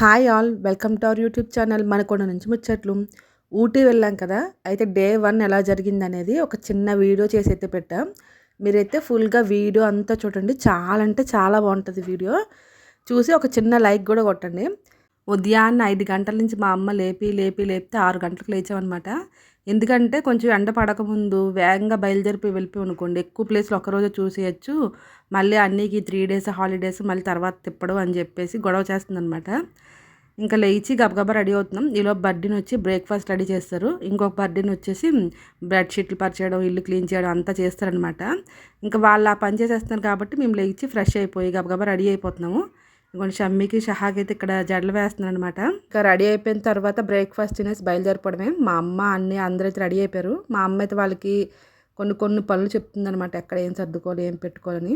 Hi all welcome to our YouTube channel Manakonda నుంచి ముచ్చట్లు ఊటీ వెళ్ళాం కదా అయితే డే వన్ ఎలా జరిగింది అనేది ఒక చిన్న వీడియో చేసి అయితే పెట్టాం. మీరైతే ఫుల్గా వీడియో అంతా చూడండి చాలా అంటే చాలా బాగుంటుంది వీడియో చూసి ఒక చిన్న లైక్ కూడా కొట్టండి. ఉదయాన్నే ఐదు గంటల నుంచి మా అమ్మ లేపి లేపి లేపితే ఆరు గంటలకు లేచామన్నమాట. ఎందుకంటే కొంచెం ఎండ పడకముందు వేగంగా బయలుదేరిపోయి వెళ్ళిపోయి అనుకోండి ఎక్కువ ప్లేస్లు ఒకరోజు చూసేయచ్చు. మళ్ళీ అన్నికి త్రీ డేస్ హాలిడేస్ మళ్ళీ తర్వాత తిప్పడం అని చెప్పేసి గొడవ చేస్తుందనమాట ఇంకా లేచి గబగబా రెడీ అవుతున్నాం. ఈలో బర్త్డేని వచ్చి బ్రేక్ఫాస్ట్ రెడీ చేస్తారు. ఇంకొక బర్త్డేని వచ్చేసి బెడ్ షీట్లు పరిచేయడం ఇల్లు క్లీన్ చేయడం అంతా చేస్తారనమాట ఇంకా వాళ్ళు ఆ పని చేసేస్తున్నారు కాబట్టి మేము లేచి ఫ్రెష్ అయిపోయి గబగబా రెడీ అయిపోతున్నాము. ఇంకొంచెం షమ్మికి షహాకి అయితే ఇక్కడ జడలు వేస్తున్నాను అనమాట ఇంకా రెడీ అయిపోయిన తర్వాత బ్రేక్ఫాస్ట్ తినేసి బయలుదేరిపోవడమే. మా అమ్మ అన్ని అందరూ అయితే రెడీ అయిపోయారు. మా అమ్మ అయితే వాళ్ళకి కొన్ని కొన్ని పనులు చెప్తుందనమాట ఎక్కడ ఏం సర్దుకోవాలి ఏం పెట్టుకోవాలని.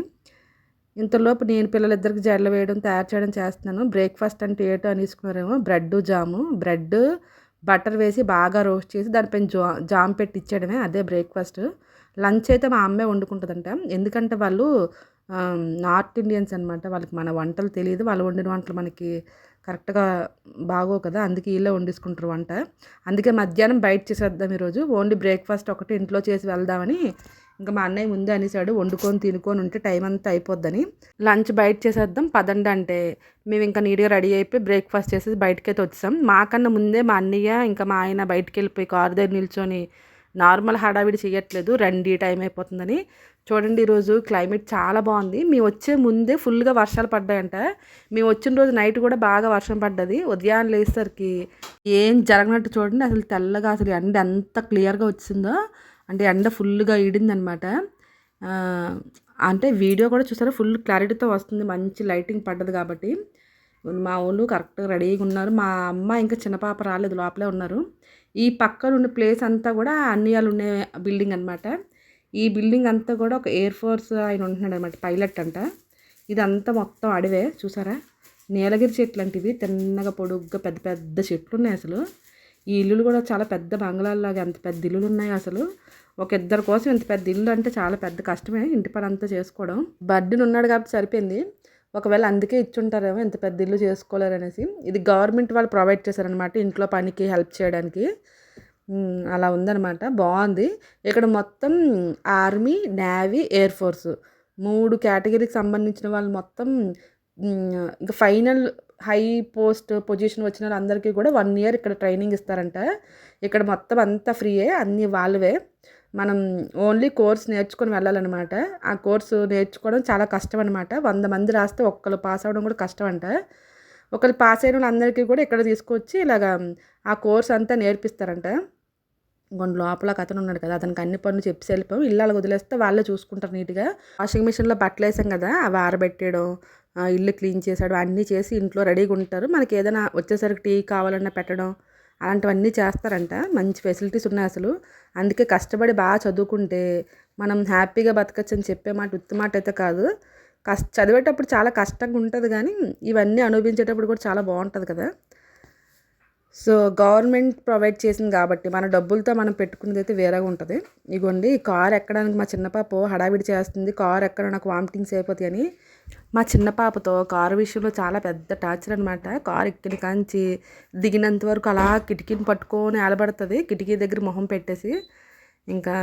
ఇంతలోపు నేను పిల్లలిద్దరికి జడలు వేయడం తయారు చేయడం చేస్తున్నాను. బ్రేక్ఫాస్ట్ అంటే ఏటో అనేసుకున్నారేమో బ్రెడ్ జాము. బ్రెడ్ బటర్ వేసి బాగా రోస్ట్ చేసి దానిపైన జా జామ్ పెట్టి ఇచ్చేయడమే. అదే బ్రేక్ఫాస్ట్ లంచ్ అయితే మా అమ్మే వండుకుంటుందంట. ఎందుకంటే వాళ్ళు నార్త్ ఇండియన్స్ అనమాట వాళ్ళకి మన వంటలు తెలియదు. వాళ్ళు వండిన వంటలు మనకి కరెక్ట్గా బాగో కదా. అందుకే వీళ్ళే వండేసుకుంటారు వంట. అందుకే మధ్యాహ్నం బయట చేసేద్దాం ఈరోజు. ఓన్లీ బ్రేక్ఫాస్ట్ ఒకటి ఇంట్లో చేసి వెళ్దామని ఇంకా మా అన్నయ్య ముందే అనేసాడు వండుకొని తినుకొని ఉంటే టైం అంతా అయిపోద్దని. లంచ్ బయట చేసేద్దాం. పదండి అంటే మేము ఇంకా నీట్గా రెడీ అయిపోయి బ్రేక్ఫాస్ట్ చేసేసి బయటకైతే వచ్చాం మాకన్నా ముందే మా అన్నయ్య ఇంకా మా ఆయన బయటకు వెళ్ళిపోయి కారు దగ్గర నిల్చొని నార్మల్ హడావిడి చేయట్లేదు రండి టైం అయిపోతుందని. చూడండి ఈరోజు క్లైమేట్ చాలా బాగుంది. మేము వచ్చే ముందే ఫుల్గా వర్షాలు పడ్డాయంట. మేము వచ్చిన రోజు నైట్ కూడా బాగా వర్షం పడ్డది. ఉదయాన్నే లేసరికి ఏం జరగనట్టు చూడండి. అసలు తెల్లగా అసలు ఎండ ఎంత క్లియర్గా వచ్చిందో. అంటే ఎండ ఫుల్గా ఇడిందనమాట అంటే వీడియో కూడా చూసారా? ఫుల్ క్లారిటీతో వస్తుంది. మంచి లైటింగ్ పడ్డది కాబట్టి. మా వాళ్ళు కరెక్ట్గా రెడీగా ఉన్నారు. మా అమ్మ ఇంకా చిన్న పాప రాలేదు. లోపలే ఉన్నారు. ఈ పక్కన ఉన్న ప్లేస్ అంతా కూడా అన్నియాలు ఉండే బిల్డింగ్ అనమాట ఈ బిల్డింగ్ అంతా కూడా ఒక ఎయిర్ ఫోర్స్ ఆయన ఉంటున్నాడు అనమాట పైలట్ అంట. ఇదంతా మొత్తం అడవే చూసారా? నీలగిరి చెట్లు అంటివి తిన్నగా పొడుగ్గా పెద్ద పెద్ద చెట్లు ఉన్నాయి అసలు. ఈ ఇల్లులు కూడా చాలా పెద్ద బంగ్లాల్లాగా అంత పెద్ద ఇల్లులు ఉన్నాయి అసలు. ఒక ఇద్దరి కోసం ఇంత పెద్ద ఇల్లు అంటే చాలా పెద్ద కష్టమే ఇంటి పని అంతా చేసుకోవడం. బర్త్డేని ఉన్నాడు కాబట్టి సరిపోయింది. ఒకవేళ అందుకే ఇచ్చుంటారేమో ఇంత పెద్ద ఇల్లు చేసుకోలేరు అనేసి. ఇది గవర్నమెంట్ వాళ్ళు ప్రొవైడ్ చేశారనమాట ఇంట్లో పనికి హెల్ప్ చేయడానికి. అలా ఉందన్నమాట. బాగుంది. ఇక్కడ మొత్తం ఆర్మీ నేవీ ఎయిర్ ఫోర్స్ మూడు కేటగిరీకి సంబంధించిన వాళ్ళు మొత్తం ఇంకా ఫైనల్ హై పోస్ట్ పొజిషన్ వచ్చిన వాళ్ళందరికీ కూడా వన్ ఇయర్ ఇక్కడ ట్రైనింగ్ ఇస్తారంట. ఇక్కడ మొత్తం అంతా ఫ్రీయే అన్నీ వాళ్ళవే. మనం ఓన్లీ కోర్స్ నేర్చుకొని వెళ్ళాలన్నమాట. ఆ కోర్సు నేర్చుకోవడం చాలా కష్టం అనమాట వంద మంది రాస్తే ఒక్కరు పాస్ అవ్వడం కూడా కష్టం అంట ఒకరు పాస్ అయిన వాళ్ళందరికీ కూడా ఇక్కడ తీసుకొచ్చి ఇలాగ ఆ కోర్స్ అంతా నేర్పిస్తారంట. కొన్ని లోపల అతను ఉన్నాడు కదా అతనికి అన్ని పనులు చెప్పి వెళ్ళిపోయాం ఇల్లు వదిలేస్తే వాళ్ళే చూసుకుంటారు నీట్గా. వాషింగ్ మిషన్లో బట్టలు వేసాం కదా అవి ఆరబెట్టేయడం ఇల్లు క్లీన్ చేసాడు అన్నీ చేసి ఇంట్లో రెడీగా ఉంటారు. మనకి ఏదైనా వచ్చేసరికి టీ కావాలన్నా పెట్టడం అలాంటివన్నీ చేస్తారంట. మంచి ఫెసిలిటీస్ ఉన్నాయి అసలు. అందుకే కష్టపడి బాగా చదువుకుంటే మనం హ్యాపీగా బతకచ్చు అని చెప్పే మాట ఉత్తి మాట అయితే కాదు. కష్ట చదివేటప్పుడు చాలా కష్టంగా ఉంటుంది కానీ ఇవన్నీ అనుభవించేటప్పుడు కూడా చాలా బాగుంటుంది కదా. సో గవర్నమెంట్ ప్రొవైడ్ చేసింది కాబట్టి మన డబ్బులతో మనం పెట్టుకునేది అయితే వేరేగా ఉంటుంది. ఇగోండి కార్ ఎక్కడానికి మా చిన్న పాప హడావిడి చేస్తుంది. కార్ ఎక్కడ నాకు వామిటింగ్స్ అయిపోతాయి అని మా చిన్న పాపతో కారు విషయంలో చాలా పెద్ద టార్చర్ అనమాట కారు ఎక్కిన కాంచి దిగినంత వరకు అలా కిటికీని పట్టుకొని ఆలబడుతుంది. కిటికీ దగ్గర మొహం పెట్టేసి ఇంకా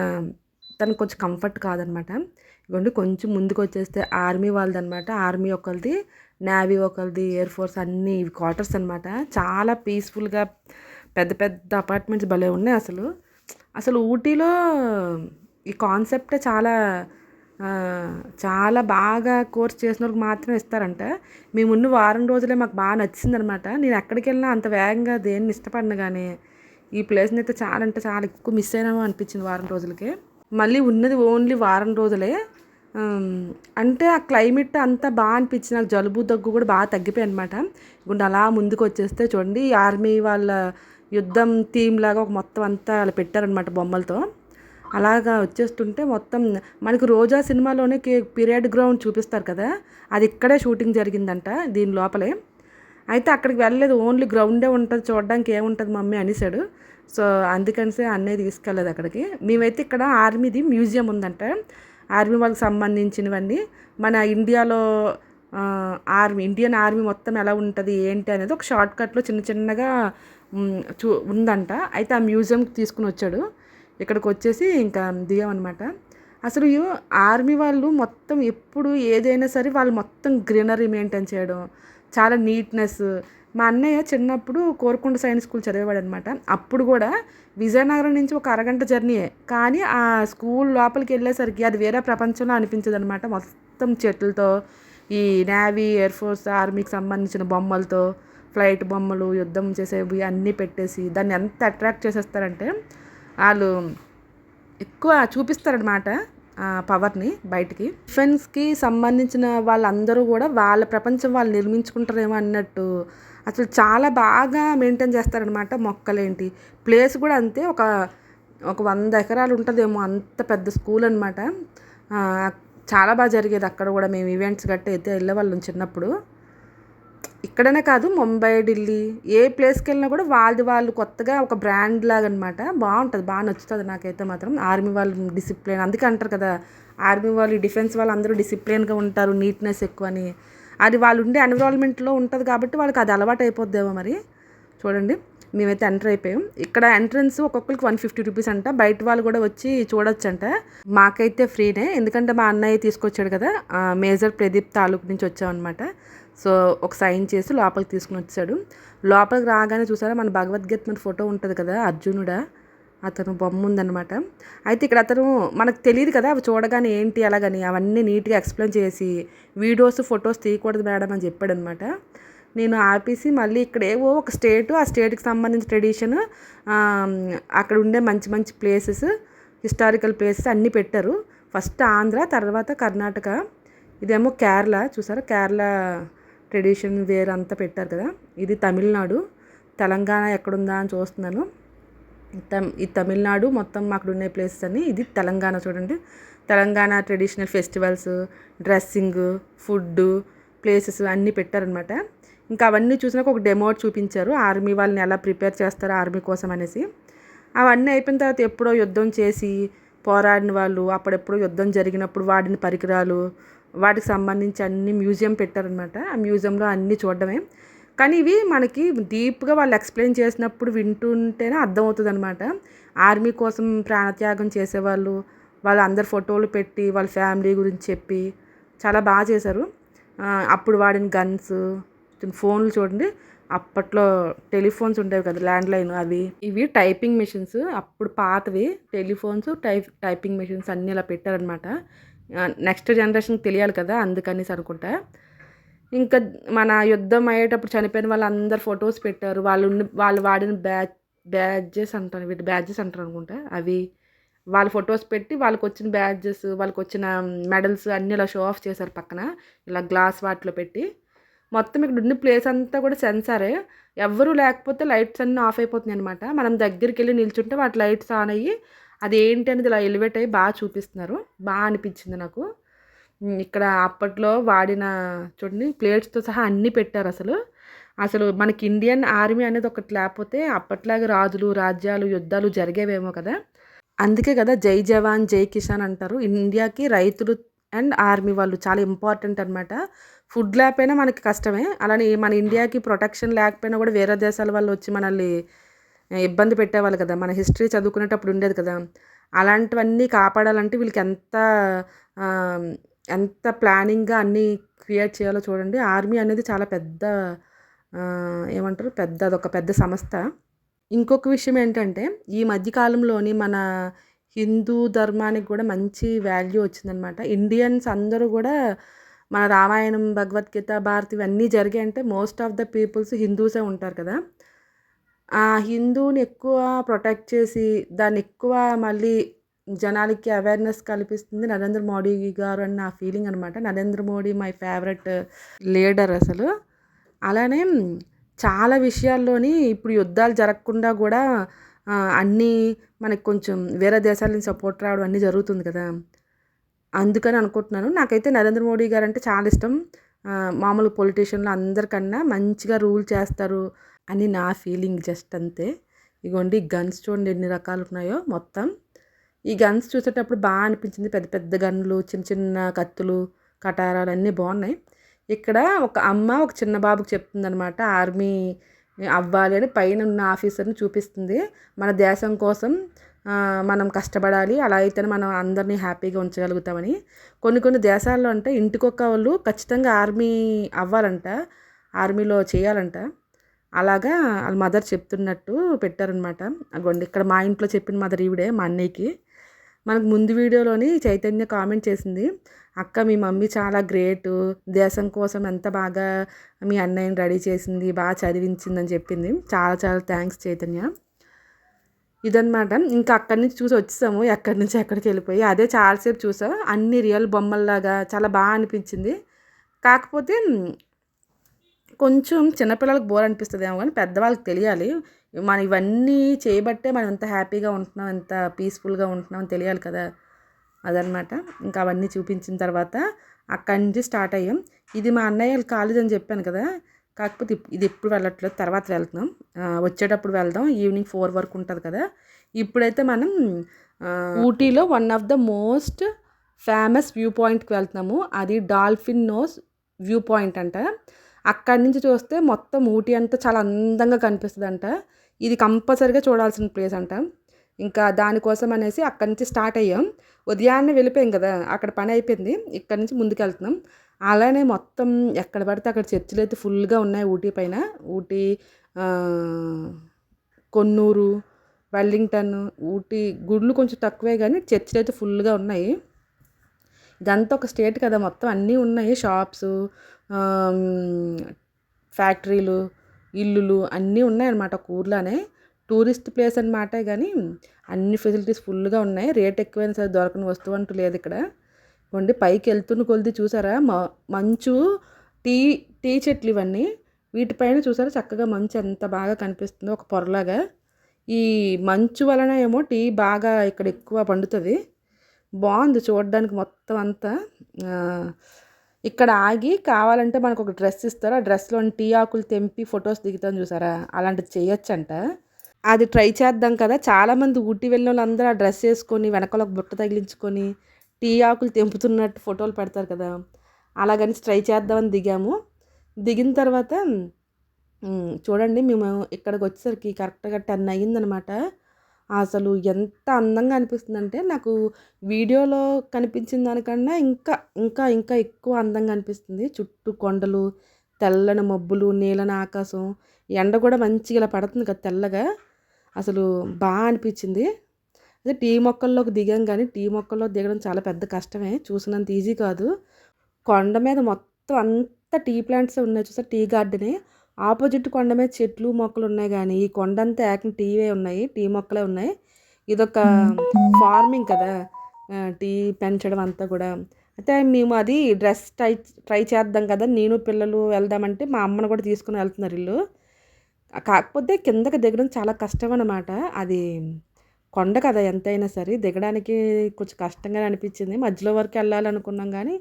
తనకు కొంచెం కంఫర్ట్ కాదనమాట ఇవ్వండి కొంచెం ముందుకు వచ్చేస్తే ఆర్మీ వాళ్ళది అనమాట ఆర్మీ ఒకరిది నేవీ ఒకరిది ఎయిర్ ఫోర్స్ అన్ని క్వార్టర్స్ అనమాట చాలా పీస్ఫుల్గా పెద్ద పెద్ద అపార్ట్మెంట్స్ భలే ఉన్నాయి అసలు. అసలు ఊటీలో ఈ కాన్సెప్టే చాలా చాలా బాగా కోర్స్ చేసిన వాళ్ళకి మాత్రం ఇస్తారంట. మేము ఉన్న వారం రోజులే మాకు బాగా నచ్చిందనమాట. నేను ఎక్కడికి వెళ్ళినా అంత వేగంగా దేన్ని ఇష్టపడిన కానీ ఈ ప్లేస్ని అయితే చాలా అంటే చాలా ఎక్కువ మిస్ అయినామో అనిపించింది వారం రోజులకి. మళ్ళీ ఉన్నది ఓన్లీ వారం రోజులే. అంటే ఆ క్లైమేట్ అంతా బాగా అనిపించింది. నాకు జలుబు దగ్గు కూడా బాగా తగ్గిపోయాయి అనమాట గుండె అలా ముందుకు వచ్చేస్తే చూడండి ఆర్మీ వాళ్ళ యుద్ధం థీమ్ లాగా ఒక మొత్తం అంతా అలా పెట్టారనమాట బొమ్మలతో. అలాగా వచ్చేస్తుంటే మొత్తం మనకు రోజా సినిమాలోనే పీరియడ్ గ్రౌండ్ చూపిస్తారు కదా అది ఇక్కడే షూటింగ్ జరిగిందంట దీని లోపలే. అయితే అక్కడికి వెళ్ళలేదు ఓన్లీ గ్రౌండే ఉంటుంది చూడడానికి ఏముంటుంది మమ్మీ అనేసాడు సో అందుకనిసే అన్నయ్య తీసుకెళ్ళలేదు అక్కడికి. మేమైతే ఇక్కడ ఆర్మీది మ్యూజియం ఉందంట. ఆర్మీ వాళ్ళకి సంబంధించినవన్నీ. మన ఇండియాలో ఆర్మీ ఇండియన్ ఆర్మీ మొత్తం ఎలా ఉంటుంది ఏంటి అనేది ఒక షార్ట్ కట్లో చిన్న చిన్నగా చూ ఉందంట. అయితే ఆ మ్యూజియంకి తీసుకుని వచ్చాడు. ఇక్కడికి వచ్చేసి ఇంకా దిగామన్నమాట. అసలు ఆర్మీ వాళ్ళు మొత్తం ఎప్పుడు ఏదైనా సరే వాళ్ళు మొత్తం గ్రీనరీ మెయింటైన్ చేయడం చాలా నీట్నెస్. మా అన్నయ్య చిన్నప్పుడు కోరుకొండ సైన్స్ స్కూల్ చదివేవాడు అనమాట అప్పుడు కూడా విజయనగరం నుంచి ఒక అరగంట జర్నీయే కానీ ఆ స్కూల్ లోపలికి వెళ్ళేసరికి అది వేరే ప్రపంచంలో అనిపించదనమాట మొత్తం చెట్లతో ఈ నేవీ ఎయిర్ ఫోర్స్ ఆర్మీకి సంబంధించిన బొమ్మలతో ఫ్లైట్ బొమ్మలు యుద్ధం చేసేవి అన్నీ పెట్టేసి దాన్ని ఎంత అట్రాక్ట్ చేసేస్తారంటే వాళ్ళు ఎక్కువ చూపిస్తారనమాట పవర్ని బయటికి. డిఫెన్స్కి సంబంధించిన వాళ్ళందరూ కూడా వాళ్ళ ప్రపంచం వాళ్ళు నిర్మించుకుంటారేమో అన్నట్టు అసలు చాలా బాగా మెయింటైన్ చేస్తారనమాట మొక్కలేంటి. ప్లేస్ కూడా అంతే ఒక ఒక వంద ఎకరాలు ఉంటుందేమో అంత పెద్ద స్కూల్ అనమాట చాలా బాగా జరిగేది అక్కడ కూడా మేము ఈవెంట్స్ గట్ట అయితే వెళ్ళేవాళ్ళం చిన్నప్పుడు. ఇక్కడనే కాదు ముంబై ఢిల్లీ ఏ ప్లేస్కి వెళ్ళినా కూడా వాళ్ళది వాళ్ళు కొత్తగా ఒక బ్రాండ్ లాగా అనమాట బాగుంటుంది బాగా నచ్చుతుంది నాకైతే మాత్రం. ఆర్మీ వాళ్ళు డిసిప్లిన్ అందుకే అంటారు కదా ఆర్మీ వాళ్ళు డిఫెన్స్ వాళ్ళు అందరూ డిసిప్లిన్గా ఉంటారు నీట్నెస్ ఎక్కువ అని అది వాళ్ళు ఉండే ఎన్విరాన్మెంట్లో ఉంటుంది కాబట్టి వాళ్ళకి అది అలవాటు అయిపోద్దేమో మరి. చూడండి మేమైతే ఎంటర్ అయిపోయాం. ఇక్కడ ఎంట్రన్స్ ఒక్కొక్కరికి వన్ ఫిఫ్టీ రూపీస్ అంట. బయట వాళ్ళు కూడా వచ్చి చూడొచ్చంట. మాకైతే ఫ్రీనే ఎందుకంటే మా అన్నయ్య తీసుకొచ్చాడు కదా మేజర్ ప్రదీప్ తాలూకు నుంచి వచ్చామన్నమాట. సో ఒక సైన్ చేసి లోపలికి తీసుకుని వచ్చాడు. లోపలికి రాగానే చూసారా మన భగవద్గీత మన ఫోటో ఉంటుంది కదా అర్జునుడా? అతను బొమ్మ ఉందన్నమాట. అయితే ఇక్కడ అతను మనకు తెలియదు కదా అవి చూడగానే ఏంటి అలాగని అవన్నీ నీట్గా ఎక్స్ప్లెయిన్ చేసి వీడియోస్ ఫొటోస్ తీయకూడదు మేడం అని చెప్పాడనమాట నేను ఆపేసి మళ్ళీ ఇక్కడ ఏవో ఒక స్టేటు ఆ స్టేట్కి సంబంధించిన ట్రెడిషన్ అక్కడ ఉండే మంచి మంచి ప్లేసెస్ హిస్టారికల్ ప్లేసెస్ అన్నీ పెట్టారు. ఫస్ట్ ఆంధ్ర తర్వాత కర్ణాటక ఇదేమో కేరళ చూసారా? కేరళ ట్రెడిషన్ వేర్ అంతా పెట్టారు కదా. ఇది తమిళనాడు. తెలంగాణ ఎక్కడుందా అని చూస్తున్నాను. ఈ తమిళనాడు మొత్తం అక్కడ ఉన్న ప్లేసెస్ అని ఇది తెలంగాణ చూడండి. Telangana traditional festivals dressing food places అన్నీ పెట్టారనమాట ఇంకా అవన్నీ చూసినాక ఒక డెమో చూపించారు. ఆర్మీ వాళ్ళని ఎలా ప్రిపేర్ చేస్తారు ఆర్మీ కోసం అనేసి. అవన్నీ అయిపోయిన తర్వాత ఎప్పుడో యుద్ధం చేసి పోరాడిన వాళ్ళు అప్పుడెప్పుడో యుద్ధం జరిగినప్పుడు వాడిన పరికరాలు వాటికి సంబంధించి అన్ని మ్యూజియం పెట్టారనమాట ఆ మ్యూజియంలో అన్నీ చూడడమే. కానీ ఇవి మనకి డీప్గా వాళ్ళు ఎక్స్ప్లెయిన్ చేసినప్పుడు వింటుంటేనే అర్థమవుతుంది అనమాట ఆర్మీ కోసం ప్రాణత్యాగం చేసేవాళ్ళు వాళ్ళ అందరు ఫోటోలు పెట్టి వాళ్ళ ఫ్యామిలీ గురించి చెప్పి చాలా బాగా చేశారు. అప్పుడు వాడిన గన్స్ ఫోన్లు చూడండి అప్పట్లో టెలిఫోన్స్ ఉండేవి కదా ల్యాండ్లైన్ అవి. ఇవి టైపింగ్ మెషిన్స్ అప్పుడు పాతవి టెలిఫోన్స్ టైప్ టైపింగ్ మిషన్స్ అన్నీ ఇలా పెట్టారనమాట నెక్స్ట్ జనరేషన్కి తెలియాలి కదా అందుకనేసి అనుకుంటా. ఇంకా మన యుద్ధం అయ్యేటప్పుడు చనిపోయిన వాళ్ళందరు ఫొటోస్ పెట్టారు. వాళ్ళు వాళ్ళు వాడిన బ్యాచ్ బ్యాడ్జెస్ అంటారు వీటి బ్యాడ్జెస్ అంటారు అనుకుంటా. అవి వాళ్ళ ఫొటోస్ పెట్టి వాళ్ళకి వచ్చిన బ్యాడ్జెస్ వాళ్ళకి వచ్చిన మెడల్స్ అన్నీ ఇలా షో ఆఫ్ చేశారు పక్కన. ఇలా గ్లాస్ వాటిలో పెట్టి. మొత్తం ఇక్కడ ఉన్న ప్లేస్ అంతా కూడా సెన్సారే ఎవరు లేకపోతే లైట్స్ అన్నీ ఆఫ్ అయిపోతున్నాయి అనమాట మనం దగ్గరికి వెళ్ళి నిల్చుంటే వాటి లైట్స్ ఆన్ అయ్యి అది ఏంటి అనేది ఇలా ఎలివేట్ అయ్యి బాగా చూపిస్తున్నారు. బాగా అనిపించింది నాకు. ఇక్కడ అప్పట్లో వాడిన చూడండి ప్లేట్స్తో సహా అన్నీ పెట్టారు అసలు. అసలు మనకి ఇండియన్ ఆర్మీ అనేది ఒకటి లేకపోతే అప్పట్లాగా రాజులు రాజ్యాలు యుద్ధాలు జరిగేవేమో కదా. అందుకే కదా జై జవాన్ జై కిసాన్ అంటారు. ఇండియాకి రైతులు అండ్ ఆర్మీ వాళ్ళు చాలా ఇంపార్టెంట్ అనమాట ఫుడ్ లేకపోయినా మనకి కష్టమే. అలానే మన ఇండియాకి ప్రొటెక్షన్ లేకపోయినా కూడా వేరే దేశాల వాళ్ళు వచ్చి మనల్ని ఇబ్బంది పెట్టేవాళ్ళు కదా. మన హిస్టరీ చదువుకునేటప్పుడు ఉండేది కదా. అలాంటివన్నీ కాపాడాలంటే వీళ్ళకి ఎంత ఎంత ప్లానింగ్గా అన్నీ క్రియేట్ చేయాలో చూడండి. ఆర్మీ అనేది చాలా పెద్ద ఏమంటారు? పెద్ద అదొక పెద్ద సంస్థ. ఇంకొక విషయం ఏంటంటే ఈ మధ్యకాలంలోని మన హిందూ ధర్మానికి కూడా మంచి వాల్యూ వచ్చిందనమాట ఇండియన్స్ అందరూ కూడా మన రామాయణం భగవద్గీత భారతి ఇవన్నీ జరిగాయంటే మోస్ట్ ఆఫ్ ద పీపుల్స్ హిందూసే ఉంటారు కదా. ఆ హిందూని ఎక్కువ ప్రొటెక్ట్ చేసి దాన్ని ఎక్కువ మళ్ళీ జనాలకి అవేర్నెస్ కల్పిస్తుంది నరేంద్ర మోడీ గారు అని నా ఫీలింగ్ అనమాట Narendra Modi my favourite leader అసలు. అలానే చాలా విషయాల్లోని ఇప్పుడు యుద్ధాలు జరగకుండా కూడా అన్నీ మనకి కొంచెం వేరే దేశాల నుంచి సపోర్ట్ రావడం అన్నీ జరుగుతుంది కదా. అందుకని అనుకుంటున్నాను. నాకైతే నరేంద్ర మోడీ గారు అంటే చాలా ఇష్టం. మామూలు పొలిటీషియన్లు అందరికన్నా మంచిగా రూల్ చేస్తారు. అని నా ఫీలింగ్ జస్ట్ అంతే. ఇగోండి గన్స్ చూడండి ఎన్ని రకాలు ఉన్నాయో మొత్తం. ఈ గన్స్ చూసేటప్పుడు బాగా అనిపించింది. పెద్ద పెద్ద గన్లు చిన్న చిన్న కత్తులు కటారాలు అన్నీ బాగున్నాయి. ఇక్కడ ఒక అమ్మ ఒక చిన్న బాబుకి చెప్తుందనమాట ఆర్మీ అవ్వాలి అని పైన ఉన్న ఆఫీసర్ని చూపిస్తుంది. మన దేశం కోసం మనం కష్టపడాలి అలా అయితేనే మనం అందరినీ హ్యాపీగా ఉంచగలుగుతామని. కొన్ని కొన్ని దేశాల్లో అంటే ఇంటికొక్క వాళ్ళు ఖచ్చితంగా ఆర్మీ అవ్వాలంట ఆర్మీలో చేయాలంట. అలాగా వాళ్ళ మదర్ చెప్తున్నట్టు పెట్టారనమాట. అగోండి ఇక్కడ మా ఇంట్లో చెప్పిన మదర్ ఈవిడే మా అన్నయ్యకి. మనకు ముందు వీడియోలోని చైతన్య కామెంట్ చేసింది అక్క మీ మమ్మీ చాలా గ్రేట్. దేశం కోసం ఎంత బాగా మీ అన్నయ్యని రెడీ చేసింది బాగా చదివించిందని చెప్పింది. చాలా చాలా థ్యాంక్స్ చైతన్య. ఇదన్నమాట ఇంకా అక్కడి నుంచి చూసి వచ్చేసాము. ఎక్కడి నుంచి ఎక్కడికి వెళ్ళిపోయి అదే చాలాసేపు చూసాం. అన్ని రియల్ బొమ్మల్లాగా చాలా బాగా అనిపించింది. కాకపోతే కొంచెం చిన్నపిల్లలకు బోర్ అనిపిస్తుంది ఏమో కానీ పెద్దవాళ్ళకి తెలియాలి. మనం ఇవన్నీ చేయబట్టే మనం ఎంత హ్యాపీగా ఉంటున్నాం ఎంత పీస్ఫుల్గా ఉంటున్నాం అని తెలియాలి కదా. అదనమాట ఇంకా అవన్నీ చూపించిన తర్వాత అక్కడి నుంచి స్టార్ట్ అయ్యాం. ఇది మా అన్నయ్య వాళ్ళ కాలేజ్ అని చెప్పాను కదా. కాకపోతే ఇది ఎప్పుడు వెళ్ళట్లేదు తర్వాత వెళ్తున్నాం. వచ్చేటప్పుడు వెళ్దాం. ఈవినింగ్ ఫోర్ వరకు ఉంటుంది కదా. ఇప్పుడైతే మనం ఊటీలో one of the most famous view పాయింట్కి వెళ్తున్నాము. అది డాల్ఫిన్ నోస్ వ్యూ పాయింట్ అంట. అక్కడి నుంచి చూస్తే మొత్తం ఊటీ అంతా చాలా అందంగా కనిపిస్తుంది అంట ఇది కంపల్సరీగా చూడాల్సిన ప్లేస్ అంట. ఇంకా దానికోసం అనేసి అక్కడి నుంచి స్టార్ట్ అయ్యాం. ఉదయాన్నే వెళ్ళిపోయాం కదా అక్కడ పని అయిపోయింది. ఇక్కడి నుంచి ముందుకు వెళ్తున్నాం అలానే మొత్తం ఎక్కడ పడితే అక్కడ చర్చిలు అయితే ఫుల్గా ఉన్నాయి ఊటీ పైన. ఊటీ కొన్నూరు వెల్లింగ్టన్ ఊటీ గుళ్ళు కొంచెం తక్కువే కానీ చర్చిలు అయితే ఫుల్గా ఉన్నాయి. ఇదంతా ఒక స్టేట్ కదా మొత్తం అన్నీ ఉన్నాయి. షాప్స్ ఫ్యాక్టరీలు ఇల్లులు అన్నీ ఉన్నాయన్నమాట ఒక ఊర్లోనే. టూరిస్ట్ ప్లేస్ అనమాట కానీ అన్ని ఫెసిలిటీస్ ఫుల్గా ఉన్నాయి. రేట్ ఎక్కువైనా సరే దొరకని వస్తువు అంటూ లేదు ఇక్కడ. కొండి పైకి వెళ్తున్న కొలిది చూసారా? మ- మంచు టీ టీ చెట్లు ఇవన్నీ. వీటిపైన చూసారా? చక్కగా మంచు ఎంత బాగా కనిపిస్తుందో ఒక పొరలాగా. ఈ మంచు వలన ఏమో టీ బాగా ఇక్కడ ఎక్కువ పండుతుంది. బాగుంది చూడడానికి మొత్తం అంతా. ఇక్కడ ఆగి కావాలంటే మనకు ఒక డ్రెస్ ఇస్తారు. ఆ డ్రెస్లో టీ ఆకులు తెంపి ఫొటోస్ దిగుతాం చూసారా? అలాంటిది చేయొచ్చంట. అది ట్రై చేద్దాం కదా. చాలామంది ఊటీ వెళ్ళిన వాళ్ళందరూ ఆ డ్రెస్ వేసుకొని వెనకాల ఒక బుట్ట తగిలించుకొని టీ ఆకులు తెంపుతున్నట్టు ఫోటోలు పెడతారు కదా. అలాగని ట్రై చేద్దామని దిగాము. దిగిన తర్వాత చూడండి మేము ఇక్కడికి వచ్చేసరికి కరెక్ట్గా టెన్ అయ్యిందనమాట. అసలు ఎంత అందంగా అనిపిస్తుందంటే నాకు వీడియోలో కనిపించిన దానికన్నా ఇంకా ఇంకా ఇంకా ఎక్కువ అందంగా అనిపిస్తుంది. చుట్టూ కొండలు తెల్లని మబ్బులు నీలని ఆకాశం ఎండ కూడా మంచిగా ఇలా పడుతుంది కదా తెల్లగా. అసలు బాగా అనిపించింది. అదే టీ మొక్కల్లోకి దిగాం కానీ టీ మొక్కల్లో దిగడం చాలా పెద్ద కష్టమే. చూసినంత ఈజీ కాదు. కొండ మీద మొత్తం అంతా టీ ప్లాంట్స్ ఉన్నాయి చూసా టీ గార్డెనే. ఆపోజిట్ కొండ మీద చెట్లు మొక్కలు ఉన్నాయి కానీ ఈ కొండ అంతా ఏకంగా టీవే ఉన్నాయి టీ మొక్కలే ఉన్నాయి. ఇదొక ఫార్మింగ్ కదా టీ పెంచడం అంతా కూడా. అయితే మేము అది డ్రెస్ ట్రై ట్రై చేద్దాం కదా నేను పిల్లలు వెళ్దామంటే మా అమ్మను కూడా తీసుకుని వెళ్తున్నారు ఇల్లు. కాకపోతే కిందకి దిగడం చాలా కష్టం అన్నమాట. అది కొండ కదా ఎంతైనా సరే దిగడానికి కొంచెం కష్టంగానే అనిపించింది. మధ్యలో వరకు వెళ్ళాలనుకున్నాం కానీ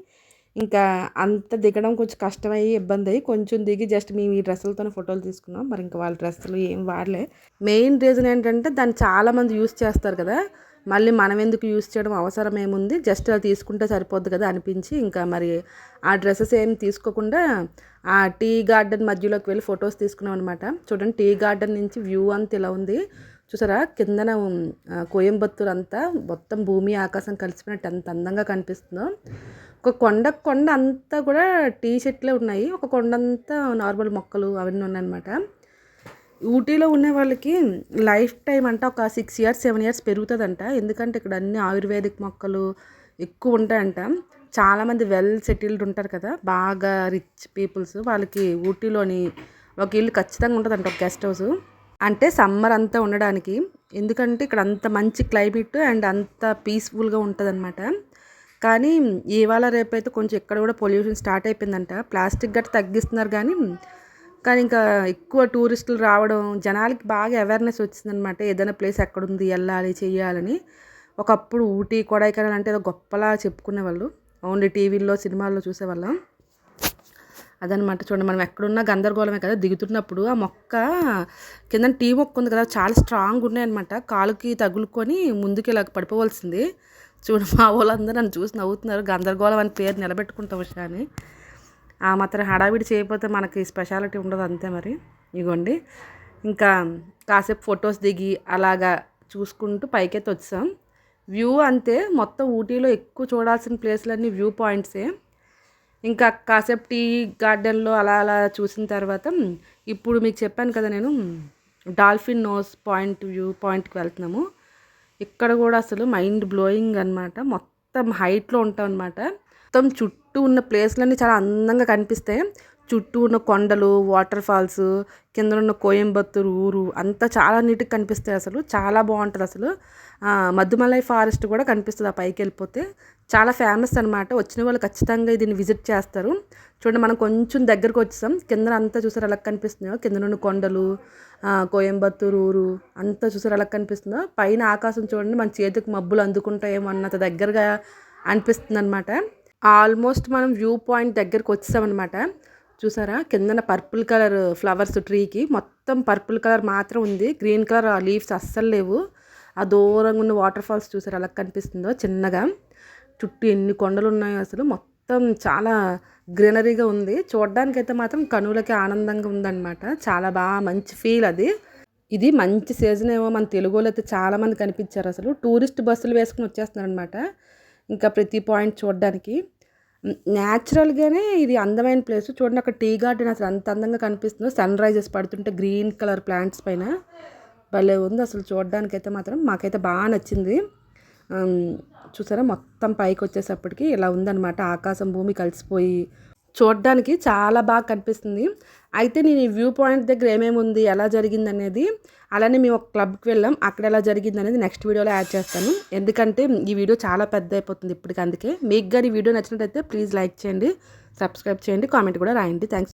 ఇంకా అంత దిగడం కొంచెం కష్టమయ్యి ఇబ్బంది అయ్యి కొంచెం దిగి జస్ట్ మేము ఈ డ్రెస్సులతోనే ఫోటోలు తీసుకున్నాం. మరి ఇంకా వాళ్ళ డ్రెస్సులు ఏం వాడలే. మెయిన్ రీజన్ ఏంటంటే దాన్ని చాలామంది యూస్ చేస్తారు కదా. మళ్ళీ మనం ఎందుకు యూస్ చేయడం అవసరం ఏముంది? జస్ట్ అది తీసుకుంటే సరిపోద్ది కదా అనిపించి ఇంకా మరి ఆ డ్రెస్సెస్ ఏం తీసుకోకుండా ఆ టీ గార్డెన్ మధ్యలోకి వెళ్ళి ఫొటోస్ తీసుకున్నాం అనమాట చూడండి టీ గార్డెన్ నుంచి వ్యూ అంత ఇలా ఉంది. చూసారా? కిందన కోయంబత్తూర్ అంతా మొత్తం భూమి ఆకాశం కలిసిపోయినట్టు ఎంత అందంగా కనిపిస్తుందో. ఒక కొండ కొండ అంతా కూడా టీ చెట్లే ఉన్నాయి. ఒక కొండ అంతా నార్మల్ మొక్కలు అవన్నీ ఉన్నాయన్నమాట. ఊటీలో ఉన్న వాళ్ళకి లైఫ్ టైం అంట ఒక సిక్స్ ఇయర్స్ సెవెన్ ఇయర్స్ పెరుగుతుందంట. ఎందుకంటే ఇక్కడ అన్ని ఆయుర్వేదిక్ మొక్కలు ఎక్కువ ఉంటాయంట. చాలామంది వెల్ సెటిల్డ్ ఉంటారు కదా. బాగా రిచ్ పీపుల్స్ వాళ్ళకి ఊటీలోని ఒక ఇల్లు ఖచ్చితంగా ఉంటుందంట ఒక గెస్ట్ హౌస్. అంటే సమ్మర్ అంతా ఉండడానికి. ఎందుకంటే ఇక్కడ అంత మంచి క్లైమేట్ అండ్ అంత పీస్ఫుల్గా ఉంటుంది కానీ ఇవాళ రేపైతే కొంచెం ఇక్కడ కూడా పొల్యూషన్ స్టార్ట్ అయిపోయిందంట. ప్లాస్టిక్ గట్ట తగ్గిస్తున్నారు కానీ కానీ ఇంకా ఎక్కువ టూరిస్టులు రావడం జనాలకి బాగా అవేర్నెస్ వచ్చిందనమాట ఏదైనా ప్లేస్ ఎక్కడుంది వెళ్ళాలి చేయాలని. ఒకప్పుడు ఊటీ కొడైకెనాల్ అంటే ఏదో గొప్పలా చెప్పుకునేవాళ్ళు. ఓన్లీ టీవీల్లో సినిమాల్లో చూసేవాళ్ళం. అదనమాట చూడండి మనం ఎక్కడున్నా గందరగోళమే కదా. దిగుతున్నప్పుడు ఆ మొక్క కింద టీ మొక్క ఉంది కదా చాలా స్ట్రాంగ్ ఉన్నాయన్నమాట. కాలుకి తగులుకొని ముందుకు ఇలా పడిపోవలసింది. చూడు మా వాళ్ళందరూ నన్ను చూసి నవ్వుతున్నారు. గందరగోళం అని పేరు నిలబెట్టుకుంటాం ఉషా అని. ఆ మాత్రం హడావిడి చేయకపోతే మనకి స్పెషాలిటీ ఉండదు అంతే మరి. ఇగోండి. ఇంకా కాసేపు ఫొటోస్ దిగి అలాగా చూసుకుంటూ పైకైతే వచ్చాం. వ్యూ అంతే. మొత్తం ఊటీలో ఎక్కువ చూడాల్సిన ప్లేస్లన్నీ వ్యూ పాయింట్సే. ఇంకా కాసేపు టీ గార్డెన్లో అలా అలా చూసిన తర్వాత ఇప్పుడు మీకు చెప్పాను కదా నేను డాల్ఫిన్ నోస్ పాయింట్ వ్యూ పాయింట్కి వెళ్తున్నాము. ఇక్కడ కూడా అసలు మైండ్ బ్లోయింగ్ అనమాట మొత్తం హైట్లో ఉంటాం అనమాట మొత్తం చుట్టూ ఉన్న ప్లేస్లన్నీ చాలా అందంగా కనిపిస్తాయి. చుట్టూ ఉన్న కొండలు వాటర్ ఫాల్స్ కింద ఉన్న కోయంబత్తూరు ఊరు అంతా చాలా నీట్గా కనిపిస్తాయి అసలు. చాలా బాగుంటుంది అసలు. మధుమలై ఫారెస్ట్ కూడా కనిపిస్తుంది ఆ పైకి వెళ్ళిపోతే. చాలా ఫేమస్ అనమాట వచ్చిన వాళ్ళు ఖచ్చితంగా దీన్ని విజిట్ చేస్తారు. చూడండి మనం కొంచెం దగ్గరకు వచ్చాం కింద అంతా చూసారు? ఎలా కనిపిస్తున్నాయో? కింద నుండి కొండలు కోయంబత్తూరు ఊరు అంతా చూసారు ఎలా కనిపిస్తుందో? పైన ఆకాశం చూడండి మన చేతికి మబ్బులు అందుకుంటాయేమో అన్నంత దగ్గరగా అనిపిస్తుంది అనమాట ఆల్మోస్ట్ మనం వ్యూ పాయింట్ దగ్గరకు వచ్చేసామన్నమాట. చూసారా? కిందన పర్పుల్ కలర్ ఫ్లవర్స్ ట్రీకి మొత్తం పర్పుల్ కలర్ మాత్రం ఉంది. గ్రీన్ కలర్ లీవ్స్ అస్సలు లేవు. ఆ దూరంగా ఉన్న వాటర్ ఫాల్స్ చూసారు ఎలా కనిపిస్తుందో చిన్నగా. చుట్టూ ఎన్ని కొండలు ఉన్నాయో అసలు మొత్తం మొత్తం చాలా గ్రీనరీగా ఉంది. చూడడానికి అయితే మాత్రం కనులకి ఆనందంగా ఉందన్నమాట. చాలా బాగా మంచి ఫీల్ అది. ఇది మంచి సీజన్ ఏమో మన తెలుగులో అయితే చాలామంది కనిపించారు అసలు. టూరిస్ట్ బస్సులు వేసుకుని వచ్చేస్తున్నారనమాట ఇంకా ప్రతి పాయింట్ చూడడానికి. న్యాచురల్గానే ఇది అందమైన ప్లేస్. చూడండి అక్కడ టీ గార్డెన్ అసలు అంత అందంగా కనిపిస్తుంది. సన్ రైజెస్ పడుతుంటే గ్రీన్ కలర్ ప్లాంట్స్ పైన. భలే ఉంది అసలు చూడడానికైతే మాత్రం. మాకైతే బాగా నచ్చింది. చూసారా? మొత్తం పైకి వచ్చేసప్పటికి ఇలా ఉందన్నమాట. ఆకాశం భూమి కలిసిపోయి చూడడానికి చాలా బాగా కనిపిస్తుంది. అయితే నేను ఈ వ్యూ పాయింట్ దగ్గర ఏమేమి ఉంది ఎలా జరిగింది అనేది అలానే మేము ఒక క్లబ్కి వెళ్ళాం. అక్కడ ఎలా జరిగింది అనేది నెక్స్ట్ వీడియోలో యాడ్ చేస్తాను. ఎందుకంటే ఈ వీడియో చాలా పెద్ద అయిపోతుంది ఇప్పటికి అందుకే. మీకు కానీ వీడియో నచ్చినట్టయితే ప్లీజ్ లైక్ చేయండి సబ్స్క్రైబ్ చేయండి కామెంట్ కూడా రాయండి. థ్యాంక్స్